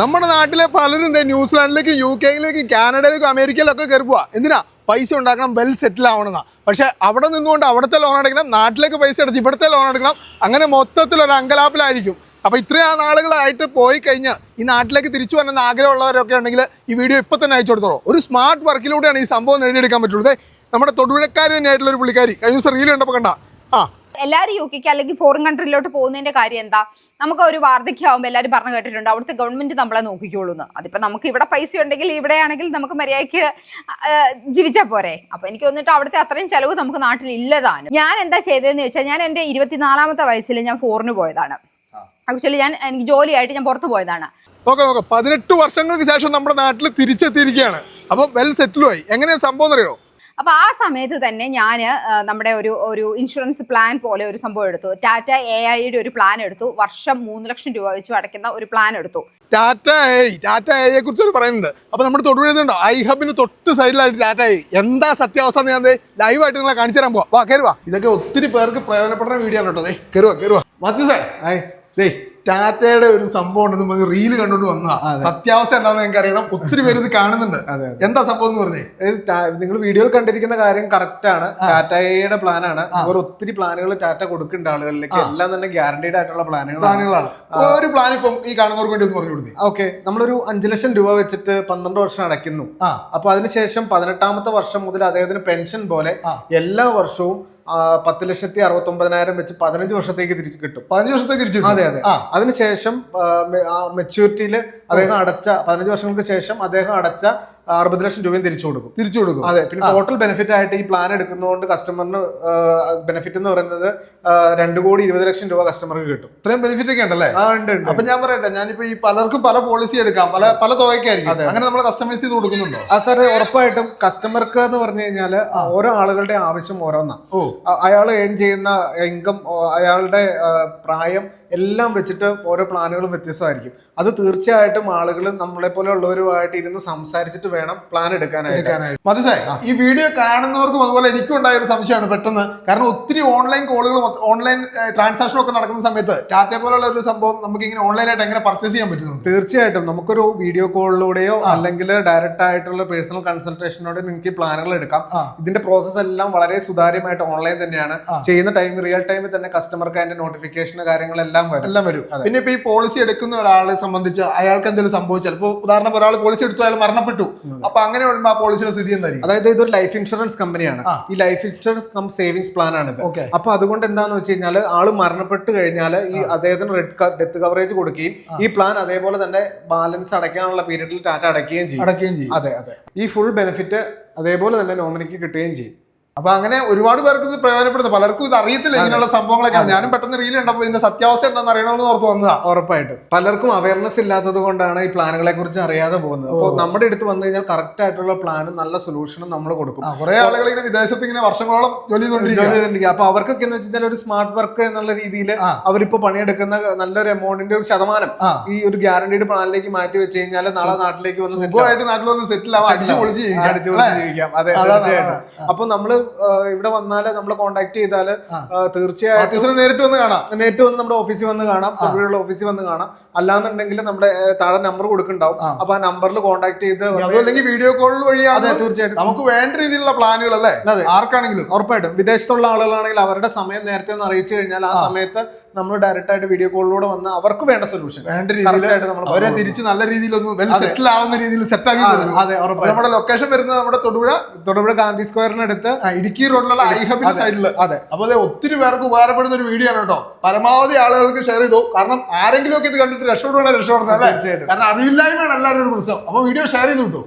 നമ്മുടെ നാട്ടിലെ പലരും എന്താ ന്യൂസിലാൻഡിലേക്ക് യു കെയിലേക്ക് കാനഡയിലേക്കും അമേരിക്കയിലൊക്കെ കയറി പോവാ എന്തിനാ? പൈസ ഉണ്ടാക്കണം വെൽ സെറ്റിൽ ആവണമെന്നാ. പക്ഷേ അവിടെ നിന്നുകൊണ്ട് അവിടുത്തെ ലോൺ അടയ്ക്കണം നാട്ടിലേക്ക് പൈസ അടച്ച് ഇവിടുത്തെ ലോൺ എടുക്കണം അങ്ങനെ മൊത്തത്തിൽ ഒരു അങ്കലാപ്പിലായിരിക്കും. അപ്പോൾ ഇത്രയും ആളുകളായിട്ട് പോയി കഴിഞ്ഞ് ഈ നാട്ടിലേക്ക് തിരിച്ചു വരണമെന്ന് ആഗ്രഹമുള്ളവരൊക്കെ ഉണ്ടെങ്കിൽ ഈ വീഡിയോ ഇപ്പോൾ തന്നെ അയച്ചു കൊടുത്തോളൂ. ഒരു സ്മാർട്ട് വർക്കിലൂടെയാണ് ഈ സംഭവം നേടിയെടുക്കാൻ പറ്റുള്ളൂ. നമ്മുടെ തൊടുപുഴക്കാരി തന്നെയായിട്ടുള്ള ഒരു പുള്ളിക്കാരി. കഴിഞ്ഞ ദിവസം റീൽ കണ്ടപ്പോൾ കണ്ട. ആ എല്ലാവരും യു കെക്ക് അല്ലെങ്കിൽ ഫോറിൻ കൺട്രിയിലോട്ട് പോകുന്നതിന്റെ കാര്യം എന്താ? നമുക്ക് ഒരു വാർദ്ധക്യമാകുമ്പോൾ എല്ലാവരും പറഞ്ഞു കേട്ടിട്ടുണ്ട് അവിടുത്തെ ഗവൺമെന്റ് നമ്മളെ നോക്കിക്കോളൂ എന്ന്. അതിപ്പോ നമുക്ക് ഇവിടെ പൈസ ഉണ്ടെങ്കിൽ ഇവിടെയാണെങ്കിൽ നമുക്ക് മര്യാദയ്ക്ക് ജീവിച്ചാൽ പോരെ. അപ്പോൾ എനിക്ക് തോന്നിട്ട് അവിടുത്തെ അത്രയും ചെലവ് നമുക്ക് നാട്ടിൽ ഇല്ലതാണ്. ഞാൻ എന്താ ചെയ്തതെന്ന് വെച്ചാൽ ഞാൻ എന്റെ ഇരുപത്തിനാലാമത്തെ വയസ്സിൽ ഞാൻ ഫോറിന് പോയതാണ്. ആക്ച്വലി ഞാൻ എനിക്ക് ജോലിയായിട്ട് ഞാൻ പുറത്തു പോയതാണ്. നോക്കാം നോക്കാം പതിനെട്ട് വർഷങ്ങൾക്ക് ശേഷം നമ്മുടെ നാട്ടിൽ തിരിച്ചെത്തിയിരിക്കുകയാണ്. അപ്പം വെൽ സെറ്റിലുമായി. എങ്ങനെയാണ് സംഭവം എന്നറിയോ? അപ്പൊ ആ സമയത്ത് തന്നെ ഞാൻ നമ്മുടെ ഒരു ഒരു ഇൻഷുറൻസ് പ്ലാൻ പോലെ ഒരു സംഭവം എടുത്തു. ടാറ്റ എ ഐയുടെ ഒരു പ്ലാൻ എടുത്തു. വർഷം മൂന്ന് ലക്ഷം രൂപ വെച്ച് അടയ്ക്കുന്ന ഒരു പ്ലാൻ എടുത്തു. ടാറ്റ എ ടാറ്റ എയെ കുറിച്ച് പറയുന്നുണ്ട്. അപ്പൊ നമ്മുടെ തൊടുപുഴയുണ്ടോ ഐ ഹബിന് തൊട്ട് സൈഡിലായിട്ട് ടാറ്റ എ എന്താ സത്യാവസ്ഥ ഞാൻ ലൈവ് ആയിട്ട് നിങ്ങളെ കാണിച്ചു തരാൻ പോവാ. കയറുവാ ഇതൊക്കെ ഒത്തിരി പേർക്ക് പ്രയോജനപ്പെടുന്ന വീഡിയോ ആണ് കേട്ടോ. കയറുവാ കയറുവാ മത്സ്യസേ ദേ ടാറ്റയുടെ ഒരു സംഭവം ഉണ്ടെന്ന് പറഞ്ഞ് റീൽ കണ്ടോണ്ട് വന്നതാ. സത്യാവസ്ഥ എന്താണെന്ന് ഞങ്ങൾക്ക് അറിയണം ഒത്തിരി പേര് ഇത് കാണുന്നുണ്ട്. എന്താ സംഭവം എന്ന് പറഞ്ഞേ? നിങ്ങൾ വീഡിയോയിൽ കണ്ടിരിക്കുന്ന കാര്യം കറക്റ്റ് ആണ്. ടാറ്റയുടെ പ്ലാനാണ് അവർ ഒത്തിരി പ്ലാനുകൾ ടാറ്റ കൊടുക്കേണ്ട ആളുകളിലേക്ക്. എല്ലാം തന്നെ ഗ്യാരണ്ടീഡ് ആയിട്ടുള്ള പ്ലാനുകൾ പ്ലാനുകളാണ്. ഒരു പ്ലാൻ ഇപ്പം ഈ കാണുന്നവർക്ക് വേണ്ടി ഒന്ന് പറഞ്ഞു കൊടുത്തേ. ഓക്കെ. നമ്മളൊരു അഞ്ചു ലക്ഷം രൂപ വെച്ചിട്ട് പന്ത്രണ്ട് വർഷം അടയ്ക്കുന്നു. അപ്പൊ അതിനുശേഷം പതിനെട്ടാമത്തെ വർഷം മുതൽ അദ്ദേഹത്തിന് പെൻഷൻ പോലെ എല്ലാ വർഷവും പത്ത് ലക്ഷത്തി അറുപത്തി ഒമ്പതിനായിരം വെച്ച് പതിനഞ്ച് വർഷത്തേക്ക് തിരിച്ചു കിട്ടും. പതിനഞ്ച് വർഷത്തേക്ക് തിരിച്ചു അതെ അതെ. അതിനുശേഷം മെച്യൂരിറ്റിയിൽ അദ്ദേഹം അടച്ച പതിനഞ്ച് വർഷങ്ങൾക്ക് ശേഷം അദ്ദേഹം അടച്ച അറുപത് ലക്ഷം രൂപയും തിരിച്ചു കൊടുക്കും. തിരിച്ചു കൊടുക്കും. അതെ പിന്നെ ടോട്ടൽ ബെനിഫിറ്റ് ആയിട്ട് ഈ പ്ലാൻ എടുക്കുന്നതുകൊണ്ട് കസ്റ്റമറിന് ബെനിഫിറ്റ് എന്ന് പറയുന്നത് രണ്ട് കോടി ഇരുപത് ലക്ഷം രൂപ കസ്റ്റമർക്ക് കിട്ടും. ഇത്രയും ബെനിഫിറ്റ് ഒക്കെ ഉണ്ടല്ലേ? ആ ഉണ്ട് ഉണ്ട്. അപ്പൊ ഞാൻ പറയട്ടെ ഞാനിപ്പോ ഈ പലർക്കും പല പോളിസി എടുക്കാം. പല പല തുകയ്ക്കായിരിക്കും. അങ്ങനെ നമ്മൾ കസ്റ്റമൈസ് ചെയ്ത് കൊടുക്കുന്നുണ്ടോ? ആ സാർ ഉറപ്പായിട്ടും കസ്റ്റമർക്ക് എന്ന് പറഞ്ഞു കഴിഞ്ഞാൽ ഓരോ ആളുകളുടെ ആവശ്യം ഓരോന്നാണ് അയാൾ ഏൺ ചെയ്യുന്ന ഇൻകം അയാളുടെ പ്രായം എല്ലാം വെച്ചിട്ട് ഓരോ പ്ലാനുകളും വ്യത്യസ്തമായിരിക്കും. അത് തീർച്ചയായിട്ടും ആളുകൾ നമ്മളെ പോലെ ഉള്ളവരുമായിട്ട് ഇരുന്ന് സംസാരിച്ചിട്ട് വേണം പ്ലാൻ എടുക്കാനായിട്ട്. മനസ്സിലായി ഈ വീഡിയോ കാണുന്നവർക്കും അതുപോലെ എനിക്കും ഉണ്ടായ ഒരു സംശയമാണ് പെട്ടെന്ന്. കാരണം ഒത്തിരി ഓൺലൈൻ കോളുകളും ഓൺലൈൻ ട്രാൻസാക്ഷനും ഒക്കെ നടക്കുന്ന സമയത്ത് ടാറ്റ പോലുള്ള ഒരു സംഭവം നമുക്ക് ഇങ്ങനെ ഓൺലൈനായിട്ട് എങ്ങനെ പർച്ചേസ് ചെയ്യാൻ പറ്റുന്നു തീർച്ചയായിട്ടും. നമുക്കൊരു വീഡിയോ കോളിലൂടെയോ അല്ലെങ്കിൽ ഡയറക്റ്റ് ആയിട്ടുള്ള പേഴ്സണൽ കൺസൾട്ടേഷനോടെ നിങ്ങൾക്ക് പ്ലാനുകൾ എടുക്കാം. ഇതിന്റെ പ്രോസസ് എല്ലാം വളരെ സുതാര്യമായിട്ട് ഓൺലൈൻ തന്നെയാണ്. ചെയ്യുന്ന ടൈം റിയൽ ടൈമിൽ തന്നെ കസ്റ്റമർക്ക് അതിന്റെ നോട്ടിഫിക്കേഷൻ കാര്യങ്ങളെല്ലാം വരും. എല്ലാം വരും. പിന്നെ ഇപ്പൊ ഈ പോളിസി എടുക്കുന്ന ഒരാളെ സംബന്ധിച്ച് അയാൾക്ക് എന്തെങ്കിലും സംഭവിച്ചാൽ ഇപ്പൊ ഉദാഹരണം ഒരാൾ പോളിസി എടുത്തു അയാൾ മരണപ്പെട്ടു. അപ്പൊ അങ്ങനെ വരുമ്പോ ആ പോളിസിയുടെ സ്ഥിതി എന്തായിരിക്കും? അതായത് ഇതൊരു ലൈഫ് ഇൻഷുറൻസ് കമ്പനിയാണ് ഈ life insurance cum savings plan ആണ് ഓക്കെ. അപ്പൊ അതുകൊണ്ട് എന്താന്ന് വെച്ച് കഴിഞ്ഞാൽ ആൾ മരണപ്പെട്ട് കഴിഞ്ഞാൽ ഈ അദ്ദേഹത്തിന് റെഡ് ഡെത്ത് കവറേജ് കൊടുക്കുകയും ഈ പ്ലാൻ അതേപോലെ തന്നെ ബാലൻസ് അടയ്ക്കാനുള്ള പീരീഡിൽ ടാറ്റ അടയ്ക്കുകയും ചെയ്യും. അടയ്ക്കുകയും ചെയ്യും. അതെ അതെ. ഈ ഫുൾ ബെനിഫിറ്റ് അതേപോലെ തന്നെ നോമിനിക്ക് കിട്ടുകയും ചെയ്യും. അപ്പൊ അങ്ങനെ ഒരുപാട് പേർക്ക് ഇത് പ്രയോജനപ്പെടുന്നു. പലർക്കും ഇത് അറിയത്തില്ല ഇങ്ങനെയുള്ള സംഭവങ്ങളൊക്കെയാണ് ഞാനും പെട്ടെന്ന് റീൽ കണ്ടപ്പോൾ ഇതിന്റെ സത്യാവസ്ഥ എന്താണെന്ന് അറിയണമെന്ന് ഓർത്ത് വന്നതാ. ഉറപ്പായിട്ടും. പലർക്കും അവയർനെസ് ഇല്ലാത്തത് കൊണ്ടാണ് ഈ പ്ലാനുകളെ കുറിച്ച് അറിയാതെ പോകുന്നത്. അപ്പോൾ നമ്മുടെ അടുത്ത് വന്നു കഴിഞ്ഞാൽ കറക്റ്റ് ആയിട്ടുള്ള പ്ലാനും നല്ല സൊല്യൂഷനും നമ്മൾ കൊടുക്കും. കുറെ ആളുകൾ ഇങ്ങനെ വിദേശത്ത് ഇങ്ങനെ വർഷങ്ങളോളം ജോലി ചെയ്തിട്ടുണ്ടെങ്കിൽ അപ്പൊ അവർക്കൊക്കെ എന്ന് വെച്ചാൽ ഒരു സ്മാർട്ട് വർക്ക് എന്നുള്ള രീതിയിൽ. അവരിപ്പോ പണിയെടുക്കുന്ന നല്ലൊരു എമൗണ്ടിന്റെ ഒരു ശതമാനം ഈ ഒരു ഗ്യാരണ്ടീഡ് പ്ലാനിലേക്ക് മാറ്റി വെച്ച് കഴിഞ്ഞാൽ നാളെ നാട്ടിലേക്ക് വന്ന് set സുഖമായിട്ട് നാട്ടിൽ വന്ന് സെറ്റിൽ ആവാം. അടിച്ചു പൊളിച്ച് ജീവിക്കാം. അതെ തീർച്ചയായിട്ടും. അപ്പൊ നമ്മൾ ഇവിടെ വന്നാൽ നമ്മൾ കോൺടാക്ട് ചെയ്താൽ തീർച്ചയായിട്ടും ആർട്ടിസ്റ്റിനെ നേരിട്ട് വന്ന് കാണാം. നേരിട്ട് വന്ന് നമ്മുടെ ഓഫീസിൽ വന്ന് കാണാം. തൊഴിലുള്ള ഓഫീസിൽ വന്ന് കാണാം. അല്ലാന്നുണ്ടെങ്കിൽ നമ്മുടെ താഴെ നമ്പർ കൊടുക്കുന്നുണ്ടാവും. അപ്പൊ ആ നമ്പറിൽ കോൺടാക്ട് ചെയ്ത് അല്ലെങ്കിൽ വീഡിയോ കോൾ വഴിയാണ് തീർച്ചയായിട്ടും. നമുക്ക് വേണ്ട രീതിയിലുള്ള പ്ലാനുകൾ അല്ലേ? ആർക്കാണെങ്കിലും. ഉറപ്പായിട്ടും. വിദേശത്തുള്ള ആളുകളാണെങ്കിൽ അവരുടെ സമയം നേരത്തെ ഒന്ന് അറിയിച്ചു കഴിഞ്ഞാൽ ആ. സമയത്ത് നമ്മൾ ഡയറക്റ്റ് ആയിട്ട് വീഡിയോ കോളിലൂടെ വന്ന് അവർക്ക് വേണ്ട സൊല്യൂഷൻ വേണ്ട രീതിയിൽ അവരെ തിരിച്ച് നല്ല രീതിയിൽ ഒന്ന് വെൽ സെറ്റിൽ ആവുന്ന രീതിയിൽ സെറ്റ് ആക്കി കൊടുക്കും. അതെ നമ്മുടെ ലൊക്കേഷൻ വരുന്നത് നമ്മുടെ തൊടുപുഴ തൊടുപുഴ ഗാന്ധി സ്ക്വയറിനടുത്ത് ഇടുക്കി റോഡിലുള്ള അതെ. സൈഡിൽ അതെ അപ്പൊ അതെ ഒത്തിരി പേർക്ക് ഉപകാരപ്പെടുന്ന ഒരു വീഡിയോ ആണ് കേട്ടോ. പരമാവധി ആളുകൾക്ക് ഷെയർ ചെയ്തു. കാരണം ആരെങ്കിലും ഒക്കെ ഇത് കണ്ടിട്ട് രക്ഷപ്പെടുവാണ് രക്ഷപ്പെടണം അല്ലേ? കാരണം അറിവില്ലായ്മയാണ് എല്ലാവരും ഒരു പ്രശ്നം. അപ്പൊ വീഡിയോ ഷെയർ ചെയ്തു കിട്ടും.